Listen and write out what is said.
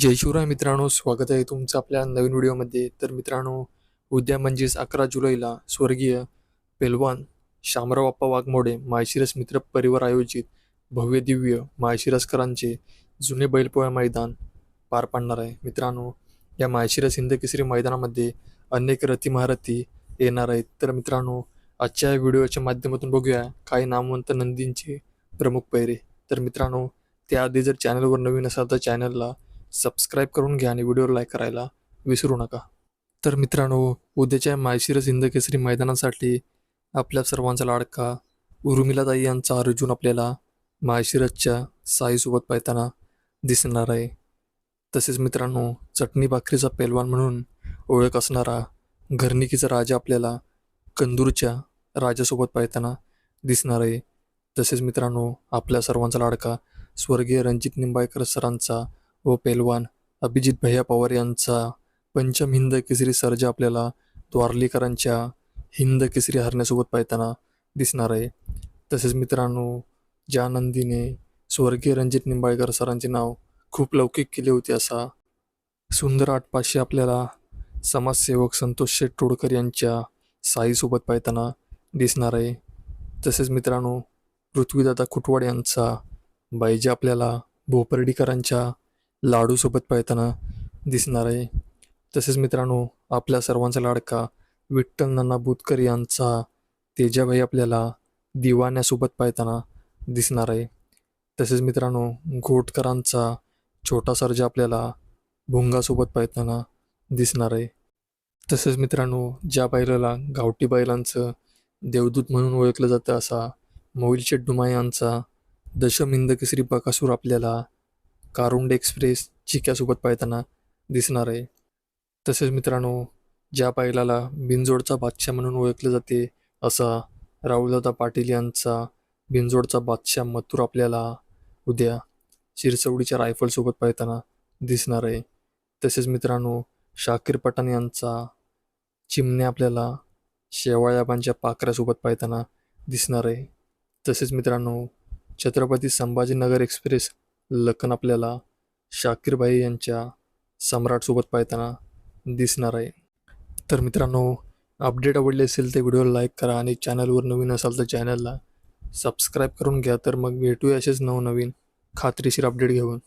जय शिवराय मित्रांनो स्वागत आहे तुमचं आपल्या नवीन व्हिडिओमध्ये. तर मित्रांनो उद्या म्हणजेच अकरा जुलैला स्वर्गीय पेलवान शामरावप्पा वाघमोडे माळशिरस मित्र परिवार आयोजित भव्य दिव्य माळशिरसकरांचे जुने बैलपोळा मैदान पार पाडणार आहे. मित्रांनो या माळशिरस हिंद केसरी मैदानामध्ये अनेक रथी महारथी येणार आहेत. तर मित्रांनो आजच्या व्हिडिओच्या माध्यमातून बघूया काही नामवंत नंदींचे प्रमुख पैरे. तर मित्रांनो त्याआधी जर चॅनलवर नवीन असाल तर चॅनलला सबस्क्राईब करून घ्या आणि व्हिडिओ लाईक करायला विसरू नका. तर मित्रांनो उद्याच्या मायशिरस हिंद केसरी मैदानासाठी आपल्या सर्वांचा लाडका उर्मिलाताई यांचा अर्जुन आपल्याला मायशिरसच्या साईसोबत पाहताना दिसणार आहे. तसेच मित्रांनो चटणी भाकरीचा पेलवान म्हणून ओळख असणारा घरनिकीचा राजा आपल्याला कंदूरच्या राजासोबत पाहताना दिसणार आहे. तसेच मित्रांनो आपल्या सर्वांचा लाडका स्वर्गीय रणजित निंबाळकर सरांचा व पेलवान अभिजित भैया पवार यांचा पंचम हिंद केसरी सर्ज आपल्याला द्वारलीकरांच्या हिंद केसरी हरण्यासोबत पाहताना दिसणार आहे. तसेच मित्रांनो ज्या नंदीने स्वर्गीय रणजित निंबाळकर सरांचे नाव खूप लौकिक केले होते असा सुंदर आठपाशी आपल्याला समाजसेवक संतोष शेठ तोडकर यांच्या साईसोबत पाहताना दिसणार आहे. तसेच मित्रांनो पृथ्वीदादा खुटवाड यांचा बायजे आपल्याला भोपर्डीकरांच्या लाडूसोबत पाहताना दिसणार आहे. तसेच मित्रांनो आपल्या सर्वांचा लाडका विठ्ठल नाना बुतकर यांचा तेजाबाई आपल्याला दिवाण्यासोबत पाहताना दिसणार आहे. तसेच मित्रांनो घोटकरांचा छोटा सर्जा आपल्याला भुंगासोबत पाहताना दिसणार आहे. तसेच मित्रांनो ज्या बैलाला गावठी बैलांचं देवदूत म्हणून ओळखलं जातं असा मोईल डुमा यांचा दशमिंद केसरी बकासूर आपल्याला कारुंड एक्सप्रेस चिक्यासोबत पाहताना दिसणार आहे. तसेच मित्रांनो ज्या पायलाला बिनजोडचा बादशाह म्हणून ओळखले जाते असा राहुलदादा पाटील यांचा बिनजोडचा बादशाह मथुर आपल्याला उद्या शिरसवडीच्या रायफलसोबत पाहताना दिसणार आहे. तसेच मित्रांनो शाकीर पठाण यांचा चिमण्या आपल्याला शेवाळ्याबांच्या पाकऱ्यासोबत पाहताना दिसणार आहे. तसेच मित्रांनो छत्रपती संभाजीनगर एक्सप्रेस लखन आपल्याला शाकीरबाई यांच्या सम्राटसोबत पाहताना दिसणार आहे. तर मित्रांनो अपडेट आवडले असेल तर व्हिडिओला लाईक करा आणि चॅनलवर नवीन असाल तर चॅनलला सबस्क्राईब करून घ्या. तर मग भेटूया असेच नवनवीन खात्रीशीर अपडेट घेऊन.